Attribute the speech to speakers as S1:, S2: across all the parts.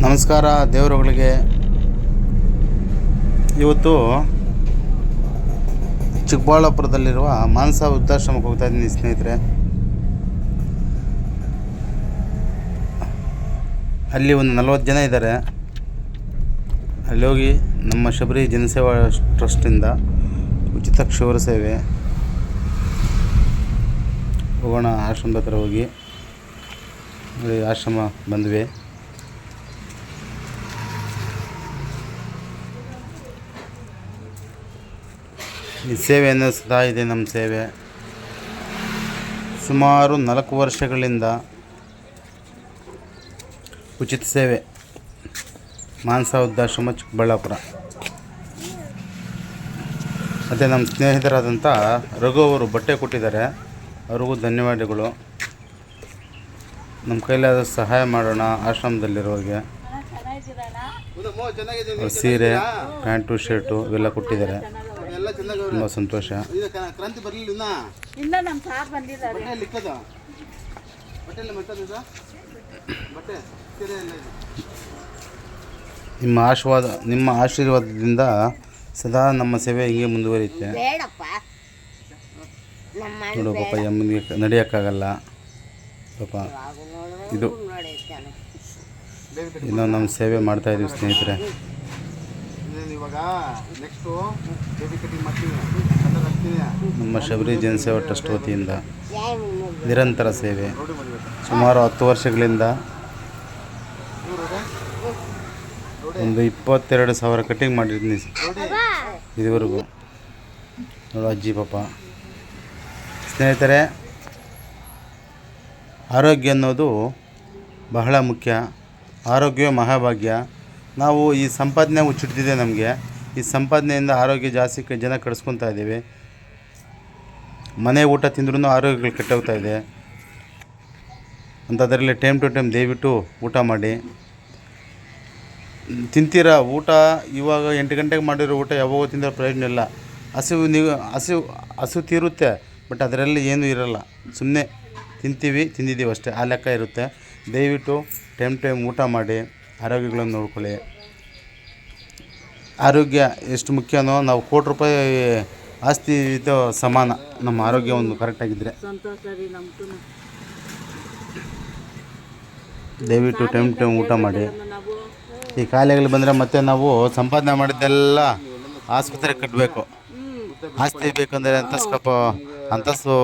S1: ನಮಸ್ಕಾರ ದೇವರುಗಳಿಗೆ. ಇವತ್ತು ಚಿಕ್ಕಬಳ್ಳಾಪುರದಲ್ಲಿರುವ ಮಾನಸ ವೃದ್ಧಾಶ್ರಮಕ್ಕೆ ಹೋಗ್ತಾ ಇದ್ದೀನಿ ಸ್ನೇಹಿತರೆ. ಅಲ್ಲಿ ಒಂದು ನಲವತ್ತು ಜನ ಇದ್ದಾರೆ. ಅಲ್ಲಿ ಹೋಗಿ ನಮ್ಮ ಶಬರಿ ಜನಸೇವಾ ಟ್ರಸ್ಟಿಂದ ಉಚಿತ ಕ್ಷೌರ ಸೇವೆ. ಹೋಗೋಣ, ಆಶ್ರಮದ ಹತ್ರ ಹೋಗಿ. ಆಶ್ರಮ ಬಂದ್ವಿ. ಈ ಸೇವೆಯನ್ನು ಸದಾ ಇದೆ ನಮ್ಮ ಸೇವೆ. ಸುಮಾರು ನಾಲ್ಕು ವರ್ಷಗಳಿಂದ ಉಚಿತ ಸೇವೆ. ಮಾನಸ ವೃದ್ಧಾಶ್ರಮ ಚಿಕ್ಕಬಳ್ಳಾಪುರ ಮತ್ತು ನಮ್ಮ ಸ್ನೇಹಿತರಾದಂಥ ರಘು ಅವರು ಬಟ್ಟೆ ಕೊಟ್ಟಿದ್ದಾರೆ. ಅವ್ರಿಗೂ ಧನ್ಯವಾದಗಳು. ನಮ್ಮ ಕೈಲಾದ ಸಹಾಯ ಮಾಡೋಣ ಆಶ್ರಮದಲ್ಲಿರೋರಿಗೆ. ಸೀರೆ ಪ್ಯಾಂಟು ಶರ್ಟು ಇವೆಲ್ಲ ಕೊಟ್ಟಿದ್ದಾರೆ. ತುಂಬ ಸಂತೋಷ.
S2: ಕ್ರಾಂತಿ ಬರಲಿಲ್ಲ ಇನ್ನ?
S3: ಇಲ್ಲ ನಮ್ಮ ಸಾರ್ ಬಂದಿದ್ದಾರೆ
S2: ಬಟ್ಟೆ ಲಿಕ್ಕದ ಬಟ್ಟೆ ಎಲ್ಲ ಮೆತ್ತದ ಬಟ್ಟೆ ಸೀರೆ ಎಲ್ಲ
S1: ನಿಮ್ಮ ಆಶೀರ್ವಾದ ನಿಮ್ಮ ಆಶೀರ್ವಾದದಿಂದ ಸದಾ ನಮ್ಮ ಸೇವೆ ಹಿಂಗೆ ಮುಂದುವರಿಯುತ್ತೆ.
S3: ಬೇಡಪ್ಪ. ನಮ್ಮ
S1: ನೋಡು ಪಾಪ ಯಮ್ಮನಿಗೆ ನಡೆಯೋಕ್ಕಾಗಲ್ಲ. ಪಾಪ ಇದು ಇನ್ನೂ ನಮ್ಮ ಸೇವೆ ಮಾಡ್ತಾಯಿದ್ದೀವಿ ಇದೀವಿ ಸ್ನೇಹಿತರೆ.
S2: ಇನ್ನೇನು ಇವಾಗ ನೆಕ್ಸ್ಟು ಬೇಬಿ ಕಟಿಂಗ್ ಮಾಡ್ತೀನಿ. ಕಲರ್ ಹಾಕ್ತೀನಿ.
S1: ನಮ್ಮ ಶಬರಿ ಜನಸೇವಾ ಟ್ರಸ್ಟ್ ವತಿಯಿಂದ ನಿರಂತರ ಸೇವೆ.
S2: ಮದುವೆ
S1: ಸುಮಾರು ಹತ್ತು ವರ್ಷಗಳಿಂದ ಒಂದು ಇಪ್ಪತ್ತೆರಡು ಸಾವಿರ ಕಟಿಂಗ್ ಮಾಡಿದ್ದೀನಿ. ಇದುವರೆಗೂ. ನೋಡು ಅಜ್ಜಿ ಪಾಪ. ಸ್ನೇಹಿತರೆ ಆರೋಗ್ಯ ಅನ್ನೋದು ಬಹಳ ಮುಖ್ಯ. ಆರೋಗ್ಯ ಮಹಾಭಾಗ್ಯ. ನಾವು ಈ ಸಂಪಾದನೆ ಹುಚ್ಚಿಡ್ತಿದೆ ನಮಗೆ. ಈ ಸಂಪಾದನೆಯಿಂದ ಆರೋಗ್ಯ ಜಾಸ್ತಿ ಜನ ಕೆಡಿಸ್ಕೊತಾ ಇದ್ದೀವಿ. ಮನೆ ಊಟ ತಿಂದ್ರೂ ಆರೋಗ್ಯಗಳು ಕೆಟ್ಟೋಗ್ತಾ ಇದೆ. ಅಂಥದ್ರಲ್ಲಿ ಟೈಮ್ ಟು ಟೈಮ್ ದಯವಿಟ್ಟು ಊಟ ಮಾಡಿ. ತಿಂತೀರಾ? ಊಟ ಇವಾಗ ಎಂಟು ಗಂಟೆಗೆ ಮಾಡಿರೋ ಊಟ ಯಾವಾಗ ತಿಂದ್ರೆ ಪ್ರಯೋಜನ ಇಲ್ಲ. ಹಸಿವು ನೀವು ಹಸಿವು ಹಸಿವು ತೀರುತ್ತೆ, ಬಟ್ ಅದರಲ್ಲಿ ಏನೂ ಇರಲ್ಲ. ಸುಮ್ಮನೆ ತಿಂತೀವಿ, ತಿಂದಿದ್ದೀವಿ ಅಷ್ಟೇ. ಆ ಲೆಕ್ಕ ಇರುತ್ತೆ. ದಯವಿಟ್ಟು ಟೈಮ್ ಟೈಮ್ ಊಟ ಮಾಡಿ. ಆರೋಗ್ಯಗಳನ್ನು ನೋಡ್ಕೊಳ್ಳಿ ಆರೋಗ್ಯ ಎಷ್ಟು ಮುಖ್ಯನೋ ನಾವು ಕೋಟಿ ರೂಪಾಯಿ ಆಸ್ತಿ ಇದು ಸಮಾನ ನಮ್ಮ ಆರೋಗ್ಯ ಒಂದು ಕರೆಕ್ಟಾಗಿದ್ದರೆ ದಯವಿಟ್ಟು ಟೈಮ್ ಟೈಮ್ ಊಟ ಮಾಡಿ. ಈ ಕಾಯಿಲೆಗಳು ಬಂದರೆ ಮತ್ತೆ ನಾವು ಸಂಪಾದನೆ ಮಾಡಿದ್ದೆಲ್ಲ ಆಸ್ಪತ್ರೆ ಕಟ್ಟಬೇಕು ಆಸ್ತಿ ಬೇಕಂದರೆ ಸ್ವಲ್ಪ ಅಂತಸ್ತು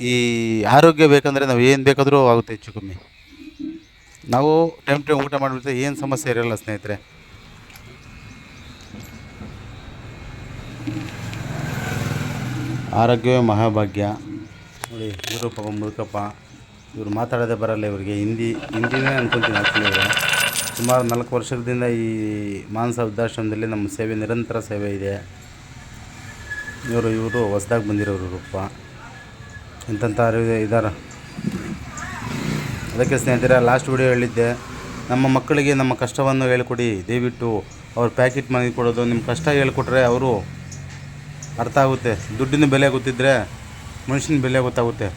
S1: ಈ ಆರೋಗ್ಯ ಬೇಕಂದರೆ ನಾವು ಏನು ಬೇಕಾದರೂ ಆಗುತ್ತೆ ಹೆಚ್ಚು ಕಮ್ಮಿ. ನಾವು ಟೈಮ್ ಟೈಮ್ ಊಟ ಮಾಡಿಬಿಟ್ರೆ ಏನು ಸಮಸ್ಯೆ ಇರಲ್ಲ ಸ್ನೇಹಿತರೆ. ಆರೋಗ್ಯವೇ ಮಹಾಭಾಗ್ಯ. ನೋಡಿ ಇವರು ಪಾಪ ಇವರು ಮಾತಾಡೋದೇ ಬರಲ್ಲ ಇವರಿಗೆ. ಹಿಂದಿ, ಹಿಂದಿನೇ ಅನ್ಕೊಂತೀನಿ ಆ್ಯಕ್ಚುಲಿ ಇವರು. ಸುಮಾರು ನಾಲ್ಕು ವರ್ಷದಿಂದ ಈ ಮಾನಸ ವೃದ್ಧಾಶ್ರಮದಲ್ಲಿ ನಮ್ಮ ಸೇವೆ, ನಿರಂತರ ಸೇವೆ ಇದೆ. ಇವರು ಇವರು ಹೊಸ್ದಾಗಿ ಬಂದಿರೋರು ರೂಪ. ಇಂಥ ಇದ್ದಾರೆ ಅದಕ್ಕೆ ಸ್ನೇಹಿತರೆ ಲಾಸ್ಟ್ ವಿಡಿಯೋ ಹೇಳಿದ್ದೆ, ನಮ್ಮ ಮಕ್ಕಳಿಗೆ ನಮ್ಮ ಕಷ್ಟವನ್ನು ಹೇಳಿಕೊಡಿ. ದಯವಿಟ್ಟು ಅವ್ರ ಪ್ಯಾಕೆಟ್ ಮನೆಗೆ ಕೊಡೋದು. ನಿಮ್ಮ ಕಷ್ಟ ಹೇಳ್ಕೊಟ್ರೆ ಅವರು ಅರ್ಥ ಆಗುತ್ತೆ. ದುಡ್ಡಿನ ಬೆಲೆ ಗೊತ್ತಿದ್ದರೆ ಮನುಷ್ಯನ ಬೆಲೆ ಗೊತ್ತಾಗುತ್ತೆ.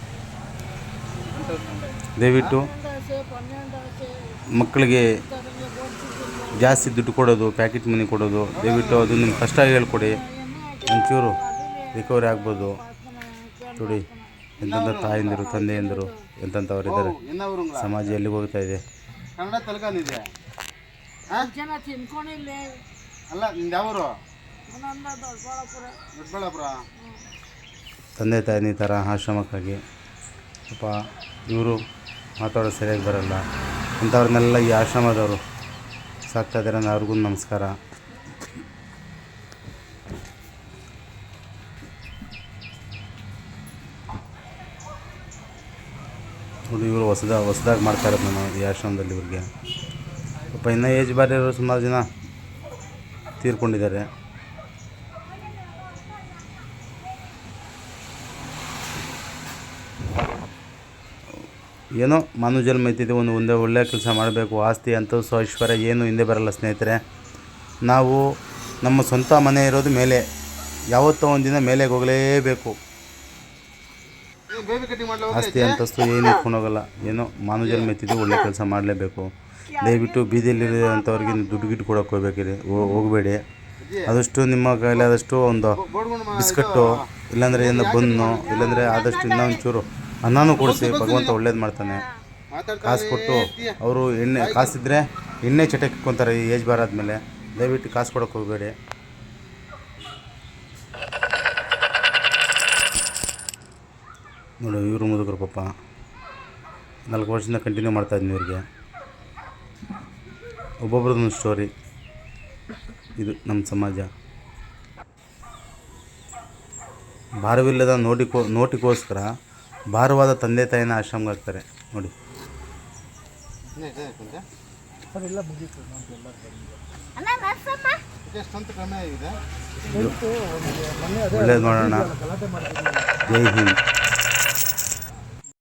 S1: ದಯವಿಟ್ಟು ಮಕ್ಕಳಿಗೆ ಜಾಸ್ತಿ ದುಡ್ಡು ಕೊಡೋದು ಪ್ಯಾಕೆಟ್ ಮನಿ ಕೊಡೋದು. ದಯವಿಟ್ಟು ಅದು ನಿಮ್ಮ ಕಷ್ಟ ಹೇಳ್ಕೊಡಿ. ಒಂಚೂರು ರಿಕವರಿ ಆಗ್ಬೋದು. ನೋಡಿ. ಎಂತೆಂಥ ತಾಯಂದಿರು ತಂದೆಯಂದಿರು ಎಂತೆಂಥವ್ರಿದ್ದಾರೆ
S2: ಇದ್ದಾರೆ?
S1: ಸಮಾಜ ಎಲ್ಲಿಗೆ ಹೋಗ್ತಾ ಇದೆ?
S2: ಕನ್ನಡ
S3: ಜನ ತಿನ್ಕೊಂಡಿಲ್ಲ
S2: ಅಲ್ಲ ನಿಂದು
S3: ದೊಡ್ಡಬಳ್ಳಾಪುರ.
S2: ದೊಡ್ಡಬಳ್ಳಾಪುರ.
S1: ತಂದೆ ತಾಯಿ ಈ ಥರ ಆಶ್ರಮಕ್ಕಾಗಿ. ಪಾಪ ಇವರು ಮಾತಾಡೋ ಸರಿಯಾಗಿ ಬರಲ್ಲ. ಇಂಥವ್ರನ್ನೆಲ್ಲ ಈ ಆಶ್ರಮದವರು ಸಾಕ್ತಾ ಇದ್ದಾರೆ ಅಂದ್ರೆ ಅವ್ರಿಗೂ ನಮಸ್ಕಾರ. ಇವರು ಹೊಸದ ಹೊಸದಾಗಿ ಮಾಡ್ತಾ ಇರೋದು ನಾನು ಈ ಆಶ್ರಮದಲ್ಲಿ ಇವ್ರಿಗೆ. ಪಾಪ ಇನ್ನೂ ಏಜ್ ಬಾರಿ ಇರೋರು ಸುಮಾರು ಜನ ತೀರ್ಕೊಂಡಿದ್ದಾರೆ. ಏನೋ ಮಾನವ ಜನ್ಮ ಇದ್ದಿದ್ದು ಒಂದು ಒಂದೇ ಒಳ್ಳೆಯ ಕೆಲಸ ಮಾಡಬೇಕು, ಆಸ್ತಿ ಅಂತಸ್ತು ಐಶ್ವರ್ಯ, ಏನು ಹಿಂದೆ ಬರಲ್ಲ ಸ್ನೇಹಿತರೆ. ನಾವು ನಮ್ಮ ಸ್ವಂತ ಮನೆ ಇರೋದು ಮೇಲೆ, ಯಾವತ್ತೋ ಒಂದಿನ ಮೇಲೆಗೆ ಹೋಗಲೇಬೇಕು
S2: ಏ ಬೇಬಿ ಕಟಿಂಗ್ ಮಾಡ್ಲೋ
S1: ಆಸ್ತಿ ಅಂತಸ್ತು ಏನು ಇಟ್ಕೊಂಡೋಗಲ್ಲ ಏನೋ ಮಾನವ ಜನ್ಮ ಎತ್ತಿದ್ದು ಒಳ್ಳೆ ಕೆಲಸ ಮಾಡಲೇಬೇಕು. ದಯವಿಟ್ಟು ಬೀದಿಯಲ್ಲಿರೋಂಥವ್ರಿಗೆ ದುಡ್ಡು ಗಿಟ್ಟು ಕೊಡೋಕೆ ಹೋಗ್ಬೇಕಿರಿ. ಹೋಗಬೇಡಿ. ಆದಷ್ಟು ನಿಮ್ಮ ಕೈಲಾದಷ್ಟು ಒಂದು
S2: ಬೋರ್ಡ್ಕೊಂಡು
S1: ಬಿಸ್ಕಟ್ಟು ಇಲ್ಲಾಂದರೆ ಏನೋ ಬನ್ನು ಇಲ್ಲಾಂದರೆ ಆದಷ್ಟು ಇನ್ನೂ ಒಂಚೂರು ಅನ್ನನೂ ಕೊಡಿಸಿ ಭಗವಂತ ಒಳ್ಳೇದು ಮಾಡ್ತಾನೆ. ಕಾಸು ಕೊಟ್ಟು ಅವರು ಎಣ್ಣೆ ಕಾಸಿದ್ರೆ ಎಣ್ಣೆ ಚಟಕ್ಕೆ ಇಟ್ಕೊತಾರೆ ಈ ಏಜ್ ಬಾರಾದ್ಮೇಲೆ ದಯವಿಟ್ಟು ಕಾಸು ಕೊಡೋಕೆ ಹೋಗಬೇಡಿ. ನೋಡಿ ಇವರು ಮುದುಕರು ಪಾಪ. ನಾಲ್ಕು ವರ್ಷದಿಂದ ಕಂಟಿನ್ಯೂ ಮಾಡ್ತಾ ಇದ್ದೀನಿ ಇವರಿಗೆ. ಒಬ್ಬೊಬ್ಬರದೊಂದು ಸ್ಟೋರಿ ಇದು ನಮ್ಮ ಸಮಾಜ. ಭಾರವಿಲ್ಲದ ನೋಟಿಕೋ ನೋಟಿಗೋಸ್ಕರ ಭಾರವಾದ ತಂದೆ ತಾಯಿನ ಆಶ್ರಮಕ್ಕೆ ಹಾಕ್ತಾರೆ ನೋಡಿ. ಒಳ್ಳೇದು ಮಾಡೋಣ ಜೈ ಹಿಂದ್.